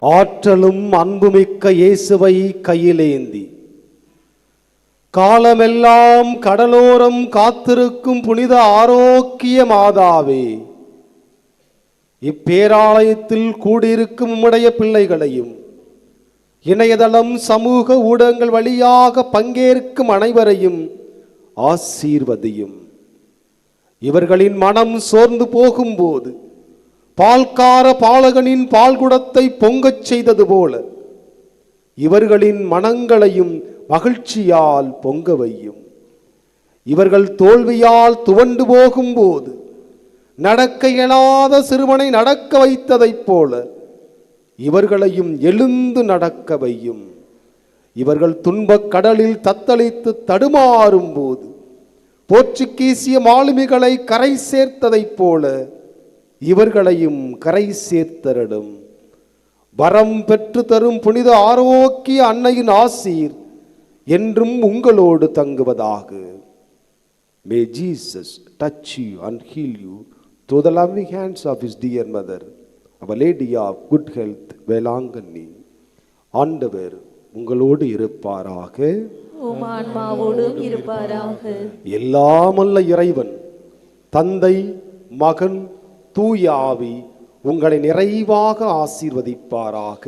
ஆற்றலும் அன்புமிக்க இயேசுவை கையிலேந்தி. காலமெல்லாம் கடலோரம் காத்திருக்கும் புனித ஆரோக்கிய மாதாவே இப்பேராலயத்தில் கூடியிருக்கும் உம்முடைய பிள்ளைகளையும் இணையதளம் சமூக ஊடகங்கள் வழியாக பங்கேற்கும் அனைவரையும் ஆசீர்வதியும். இவர்களின் மனம் சோர்ந்து போகும்போது பால்கார பாலகனின் பால்குடத்தை பொங்கச் செய்தது போல இவர்களின் மனங்களையும் மகிழ்ச்சியால் பொங்க வையும். இவர்கள் தோல்வியால் துவண்டு போகும்போது நடக்க இயலாத சிறுவனை நடக்க வைத்ததைப் போல இவர்களையும் எழுந்து நடக்க வையும். இவர்கள் துன்பக் கடலில் தத்தளித்து தடுமாறும் போது போர்ச்சுகீசிய மாலுமிகளை கரை சேர்த்ததைப் போல இவர்களையும் கரை சேர்த்தரடும் வரம் பெற்று தரும் புனித ஆரோக்கிய அன்னையின் ஆசீர் என்றும் உங்களோடு தங்குவதாக. May Jesus touch you and heal you through the loving hands of his dear mother, Our Lady of Good Health, Velankanni ஆண்டவர் உங்களோடு இருப்பாராக. எல்லாமல்ல இறைவன் தந்தை மகன் தூயாவி உங்களை நிறைவாக ஆசீர்வதிப்பாராக.